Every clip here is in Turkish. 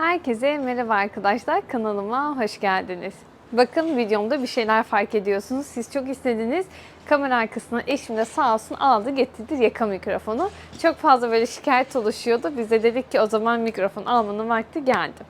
Herkese merhaba arkadaşlar. Kanalıma hoş geldiniz. Bakın videomda bir şeyler fark ediyorsunuz. Siz çok istediniz. Kamera arkasına eşim de sağ olsun aldı getirdi yaka mikrofonu. Çok fazla böyle şikayet oluşuyordu. Biz de dedik ki o zaman mikrofon almanın vakti geldi.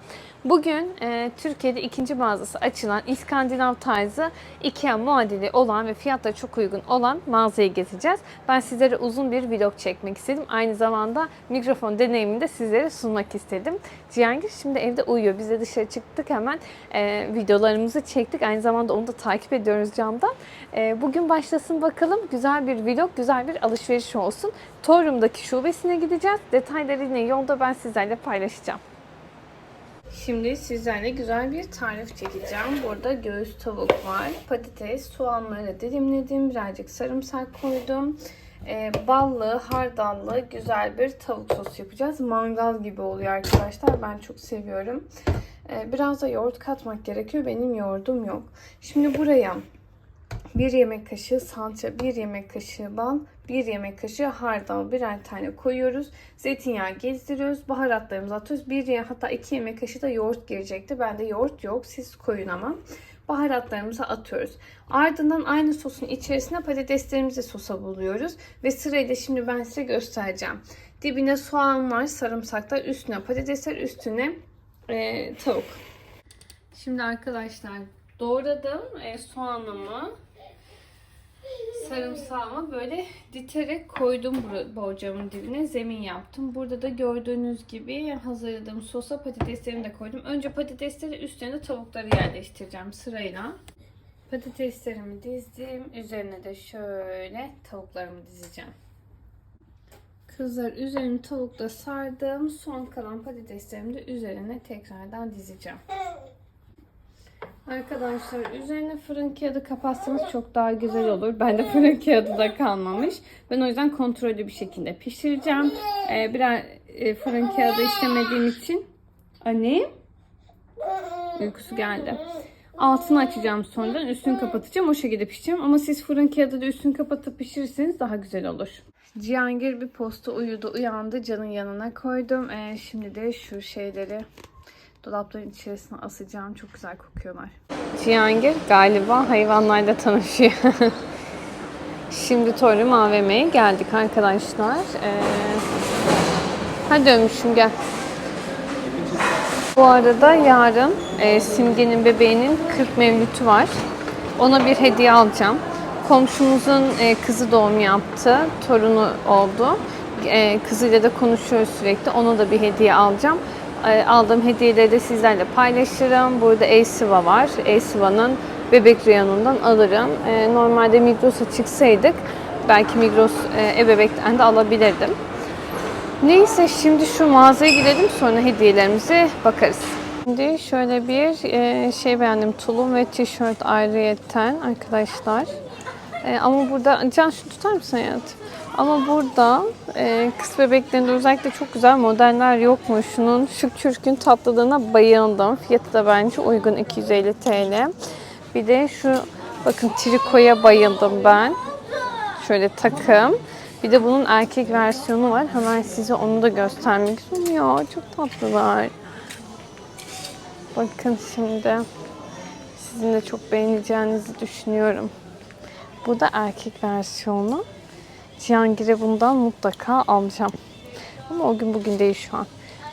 Bugün e, Türkiye'de ikinci mağazası açılan İskandinav tarzı IKEA muadili olan ve fiyatları çok uygun olan mağazayı gezeceğiz. Ben sizlere uzun bir vlog çekmek istedim. Aynı zamanda mikrofon deneyimini de sizlere sunmak istedim. Cihangir şimdi evde uyuyor. Biz de dışarı çıktık hemen e, videolarımızı çektik. Aynı zamanda onu da takip ediyoruz camdan. E, bugün başlasın bakalım. Güzel bir vlog, güzel bir alışveriş olsun. Torum'daki şubesine gideceğiz. Detayları yine yolda ben sizlerle paylaşacağım. Şimdi sizlerle güzel bir tarif çekeceğim. Burada göğüs tavuk var. Patates, soğanları dilimledim. Birazcık sarımsak koydum. Ee, ballı, hardallı güzel bir tavuk sosu yapacağız. Mangal gibi oluyor arkadaşlar. Ben çok seviyorum. Ee, biraz da yoğurt katmak gerekiyor. Benim yoğurdum yok. Şimdi buraya 1 yemek kaşığı salça, 1 yemek kaşığı bal, 1 yemek kaşığı hardal birer tane koyuyoruz. Zeytinyağı gezdiriyoruz. Baharatlarımızı atıyoruz. 1 hatta 2 yemek kaşığı da yoğurt girecekti. Bende yoğurt yok. Siz koyun ama. Baharatlarımızı atıyoruz. Ardından aynı sosun içerisine patateslerimizi sosa buluyoruz. Ve sırayla şimdi ben size göstereceğim. Dibine soğan var, sarımsaklar, üstüne patatesler, üstüne e, tavuk. Şimdi arkadaşlar doğradım e, soğanımı, sarımsağımı böyle diterek koydum borcamın dibine. Zemin yaptım. Burada da gördüğünüz gibi hazırladığım sosa patateslerimi de koydum. Önce patatesleri üstüne tavukları yerleştireceğim sırayla. Patateslerimi dizdim. Üzerine de şöyle tavuklarımı dizeceğim. Kızlar üzerini tavukla sardım. Son kalan patateslerimi de üzerine tekrardan dizeceğim. Arkadaşlar üzerine fırın kağıdı kapatsanız çok daha güzel olur. Ben de fırın kağıdı da kalmamış. Ben o yüzden kontrollü bir şekilde pişireceğim. Ee, birer e, fırın kağıdı istemediğim için. Anne uykusu geldi. Altını açacağım sonradan üstünü kapatacağım. O şekilde pişireceğim. Ama siz fırın kağıdı da üstünü kapatıp pişirirseniz daha güzel olur. Cihangir bir posta uyudu uyandı. Canın yanına koydum. Ee, şimdi de şu şeyleri dolapların içerisine asacağım. Çok güzel kokuyorlar. Cihangir galiba hayvanlarla tanışıyor. Şimdi Torum AVM'ye geldik arkadaşlar. Ee, hadi dönmüşüm gel. Bu arada yarın e, Simge'nin bebeğinin 40 mevlütü var. Ona bir hediye alacağım. Komşumuzun e, kızı doğum yaptı. Torunu oldu. E, kızıyla da konuşuyoruz sürekli. Ona da bir hediye alacağım. E, aldığım hediyeleri de sizlerle paylaşırım. Burada Eysiva var. Eysiva'nın bebek reyonundan alırım. E, normalde Migros'a çıksaydık belki Migros e, ebebekten de alabilirdim. Neyse şimdi şu mağazaya gidelim sonra hediyelerimize bakarız. Şimdi şöyle bir e, şey beğendim. Tulum ve tişört ayrıyetten arkadaşlar. E, ama burada, Can şunu tutar mısın hayatım? Ama burada e, kız bebeklerinde özellikle çok güzel modeller yok mu? Şunun şık çürkün tatlılığına bayıldım. Fiyatı da bence uygun 250 TL. Bir de şu bakın trikoya bayıldım ben. Şöyle takım. Bir de bunun erkek versiyonu var. Hemen size onu da göstermek istiyorum. Ya çok tatlılar. Bakın şimdi. Sizin de çok beğeneceğinizi düşünüyorum. Bu da erkek versiyonu. Cihangir'e bundan mutlaka alacağım. Ama o gün bugün değil şu an.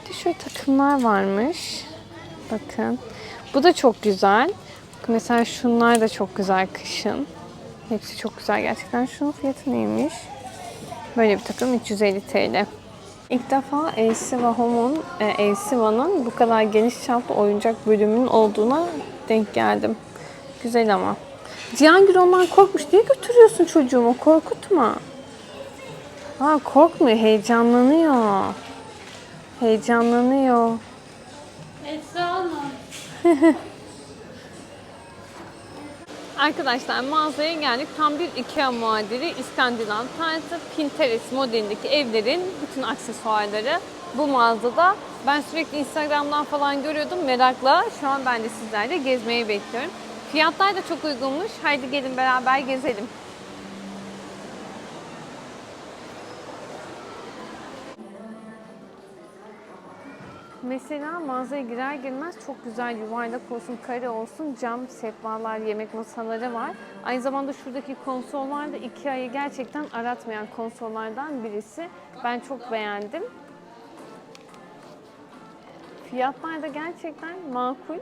Bir de şöyle takımlar varmış. Bakın. Bu da çok güzel. Mesela şunlar da çok güzel kışın. Hepsi çok güzel gerçekten. Şunun fiyatı neymiş? Böyle bir takım 350 TL. İlk defa Elsiva Home'un, e, Elsiva'nın bu kadar geniş çaplı oyuncak bölümünün olduğuna denk geldim. Güzel ama. Cihangir ondan korkmuş. Niye götürüyorsun çocuğumu? Korkutma. Ha korkmuyor, heyecanlanıyor. Heyecanlanıyor. Esra. Arkadaşlar mağazaya geldik. Tam bir Ikea muadili İskandinav tarzı Pinterest modelindeki evlerin bütün aksesuarları bu mağazada. Ben sürekli Instagram'dan falan görüyordum merakla. Şu an ben de sizlerle gezmeyi bekliyorum. Fiyatlar da çok uygunmuş. Haydi gelin beraber gezelim. Mesela mağazaya girer girmez çok güzel yuvarlak olsun, kare olsun cam sehpalar, yemek masaları var. Aynı zamanda şuradaki konsollar da Ikea'yı gerçekten aratmayan konsollardan birisi. Ben çok beğendim. Fiyatlar da gerçekten makul.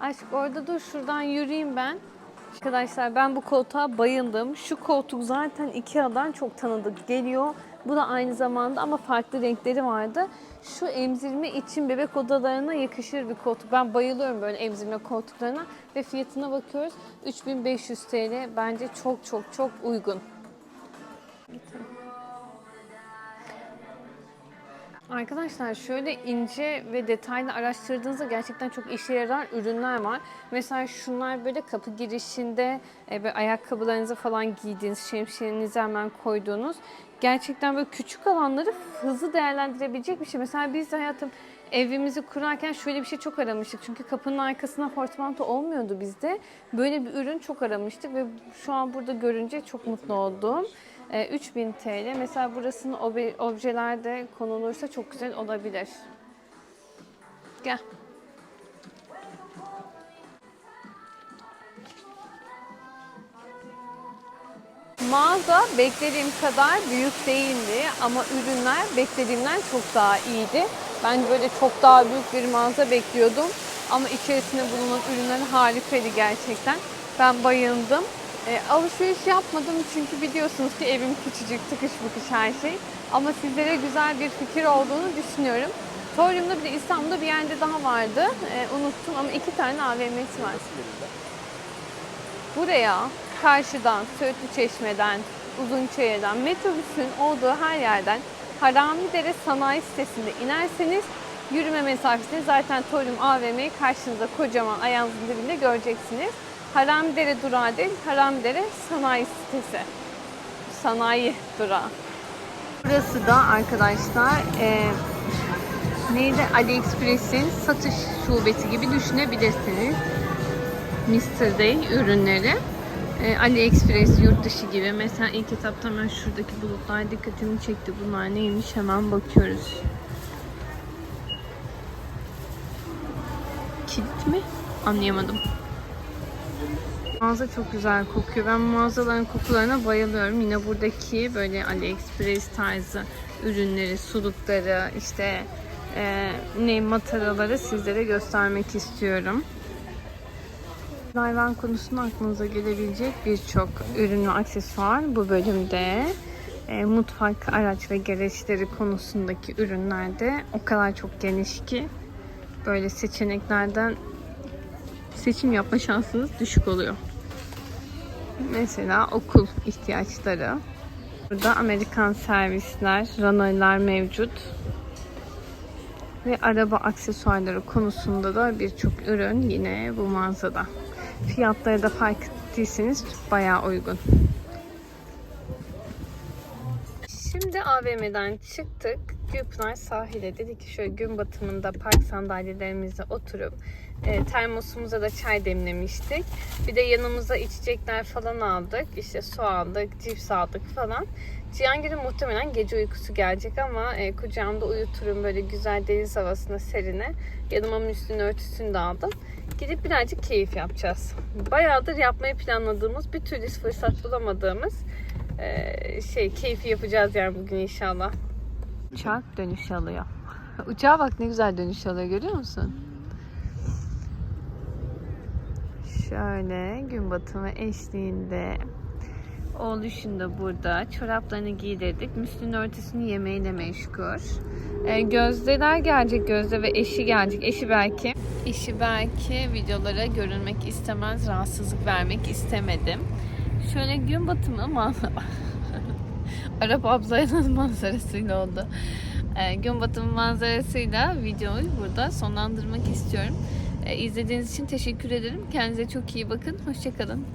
Aşk orada dur şuradan yürüyeyim ben. Arkadaşlar ben bu koltuğa bayıldım. Şu koltuk zaten Ikea'dan çok tanıdık geliyor. Bu da aynı zamanda ama farklı renkleri vardı. Şu emzirme için bebek odalarına yakışır bir koltuk. Ben bayılıyorum böyle emzirme koltuklarına ve fiyatına bakıyoruz. 3500 TL bence çok çok çok uygun. Arkadaşlar şöyle ince ve detaylı araştırdığınızda gerçekten çok işe yarar ürünler var. Mesela şunlar böyle kapı girişinde e, böyle ayakkabılarınızı falan giydiğiniz, şemsiyenizi hemen koyduğunuz gerçekten böyle küçük alanları hızlı değerlendirebilecek bir şey. Mesela biz de hayatım evimizi kurarken şöyle bir şey çok aramıştık. Çünkü kapının arkasına portmanto olmuyordu bizde. Böyle bir ürün çok aramıştık ve şu an burada görünce çok mutlu oldum. E, 3000 TL. Mesela burasının obe- objelerde konulursa çok güzel olabilir. Gel. Mağaza beklediğim kadar büyük değildi ama ürünler beklediğimden çok daha iyiydi. Ben böyle çok daha büyük bir mağaza bekliyordum ama içerisinde bulunan ürünler harikaydı gerçekten. Ben bayıldım. E, alışveriş yapmadım çünkü biliyorsunuz ki evim küçücük, tıkış bıkış her şey. Ama sizlere güzel bir fikir olduğunu düşünüyorum. Torium'da bir de İstanbul'da bir yerde daha vardı. E, unuttum ama iki tane AVM'si var. Buraya karşıdan, Söğütlü Çeşme'den, Uzunçayır'dan, metrobüsün olduğu her yerden Haramidere Sanayi Sitesi'nde inerseniz yürüme mesafesinde zaten Torium AVM'yi karşınızda kocaman ayağınızın dibinde göreceksiniz. Haramidere durağı değil, Haramidere Sanayi Sitesi. Sanayi durağı. Burası da arkadaşlar e, neydi? AliExpress'in satış şubesi gibi düşünebilirsiniz. Mr. Day ürünleri. E, AliExpress yurt dışı gibi. Mesela ilk etapta hemen şuradaki bulutlar dikkatimi çekti. Bunlar neymiş hemen bakıyoruz. Kilit mi? Anlayamadım. Mağaza çok güzel kokuyor. Ben mağazaların kokularına bayılıyorum. Yine buradaki böyle AliExpress tarzı ürünleri, sulukları, işte e, ne mataraları sizlere göstermek istiyorum. Hayvan konusunda aklınıza gelebilecek birçok ürün ve aksesuar bu bölümde. E, mutfak, araç ve gereçleri konusundaki ürünlerde o kadar çok geniş ki böyle seçeneklerden seçim yapma şansınız düşük oluyor. Mesela okul ihtiyaçları. Burada Amerikan servisler, Renault'lar mevcut. Ve araba aksesuarları konusunda da birçok ürün yine bu mağazada. Fiyatları da fark ettiyseniz bayağı uygun. Şimdi AVM'den çıktık. Gülpınar sahile dedik ki şöyle gün batımında park sandalyelerimize oturup e, termosumuza da çay demlemiştik. Bir de yanımıza içecekler falan aldık. İşte su aldık, cips aldık falan. Cihangir'in muhtemelen gece uykusu gelecek ama e, kucağımda uyuturum böyle güzel deniz havasına serine. Yanıma üstünü örtüsünü de aldım. Gidip birazcık keyif yapacağız. Bayağıdır yapmayı planladığımız, bir türlü fırsat bulamadığımız e, şey keyfi yapacağız yani bugün inşallah. Uçak dönüş alıyor. Uçağa bak ne güzel dönüş alıyor görüyor musun? Şöyle gün batımı eşliğinde oğluşun da burada. Çoraplarını giydirdik. Müslün örtüsünü yemeğiyle meşgul. E, gözdeler gelecek Gözde ve eşi gelecek. Eşi belki. Eşi belki videolara görünmek istemez. Rahatsızlık vermek istemedim. Şöyle gün batımı manzara. Arap ablayla manzarasıyla oldu. E, gün batımı manzarasıyla videoyu burada sonlandırmak istiyorum. E, izlediğiniz için teşekkür ederim. Kendinize çok iyi bakın. Hoşçakalın.